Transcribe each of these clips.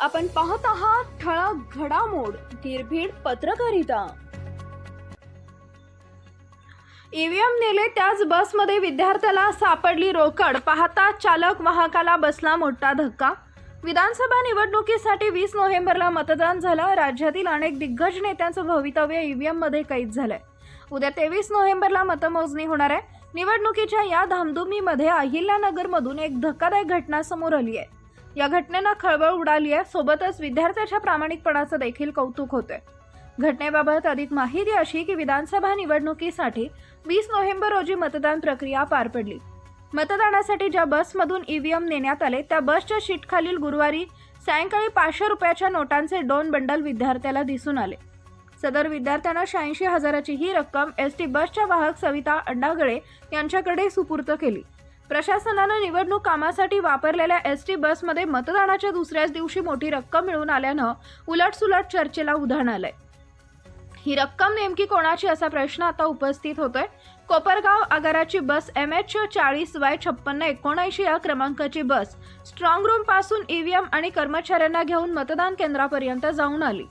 आपण पाहत आहात ठळक घडामोड निर्भीड पत्रकारिता. ईव्हीएम नेले त्याच बसमध्ये विद्यार्थ्याला सापडली रोकड. पाहता चालक वाहकाला बसला मोठा धक्का. विधानसभा निवडणुकीसाठी वीस नोव्हेंबरला मतदान झालं. राज्यातील अनेक दिग्गज नेत्यांचं भवितव्य ईव्हीएममध्ये कैद झालंय. उद्या तेवीस नोव्हेंबरला मतमोजणी होणार आहे. निवडणुकीच्या या धामधुमीमध्ये अहिल्यानगरमधून एक धक्कादायक घटना समोर आली आहे. या घटनेनं खळबळ उडाली आहे. सोबतच विद्यार्थ्याच्या प्रामाणिकपणाचं देखील कौतुक होते घटनेबाबत अधिक माहिती अशी की विधानसभा निवडणुकीसाठी वीस नोव्हेंबर रोजी मतदान प्रक्रिया पार पडली. मतदानासाठी ज्या बसमधून ईव्हीएम नेण्यात आले त्या बसच्या शीटखालील गुरुवारी सायंकाळी पाचशे रुपयाच्या नोटांचे दोन बंडल विद्यार्थ्याला दिसून आले. सदर विद्यार्थ्यांना शहाऐंशी हजाराची ही रक्कम एस टी बसच्या वाहक सविता अंडागळे यांच्याकडे सुपूर्त केली. प्रशासनानं निवडणूक कामासाठी वापरलेल्या एस टी बसमध्ये मतदानाच्या दुसऱ्याच दिवशी मोठी रक्कम मिळून आल्यानं उलटसुलट चर्चेला उधाण आलंय. ही रक्कम नेमकी कोणाची असा प्रश्न आता उपस्थित होतोय. कोपरगाव आगाराची बस एम एच चाळीस वाय छप्पन्न एकोणऐंशी या क्रमांकाची बस स्ट्रॉंग रूमपासून ईव्हीएम आणि कर्मचाऱ्यांना घेऊन मतदान केंद्रापर्यंत जाऊन आली.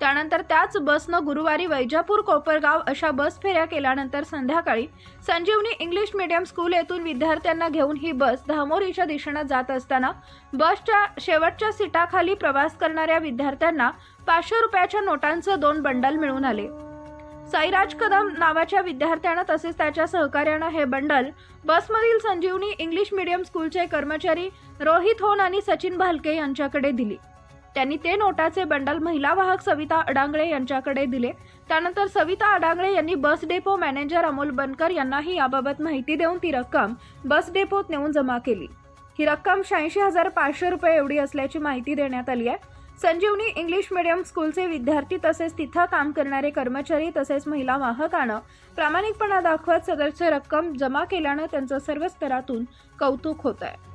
त्यानंतर त्याच बसनं गुरुवारी वैजापूर कोपरगाव अशा बस फेऱ्या केल्यानंतर संध्याकाळी संजीवनी इंग्लिश मीडियम स्कूल येथून विद्यार्थ्यांना घेऊन ही बस धामोरीच्या दिशेनं जात असताना बसच्या शेवटच्या सीटाखाली प्रवास करणाऱ्या विद्यार्थ्यांना पाचशे रुपयाच्या नोटांचं दोन बंडल मिळून आले. साईराज कदम नावाच्या विद्यार्थ्यानं तसेच त्याच्या सहकार्यानं हे बंडल बसमधील संजीवनी इंग्लिश मीडियम स्कूलचे कर्मचारी रोहित होन आणि सचिन भालके यांच्याकडे दिली. त्यांनी ते नोटाचे बंडल महिला वाहक सविता अडांगळे यांच्याकडे दिले. त्यानंतर सविता अडांगळे यांनी bus depot manager Amol Bankar यांनाही याबाबत माहिती देऊन ती रक्कम बस डेपोत नेऊन जमा केली. ही रक्कम शहाऐंशी हजार पाचशे रुपये एवढी असल्याची माहिती देण्यात आली आहे. संजीवनी इंग्लिश मीडियम स्कूलचे विद्यार्थी तसेच तिथं काम करणारे कर्मचारी तसेच महिला वाहकानं प्रामाणिकपणा दाखवत सदरची रक्कम जमा केल्यानं त्यांचं सर्व स्तरातून कौतुक होत आहे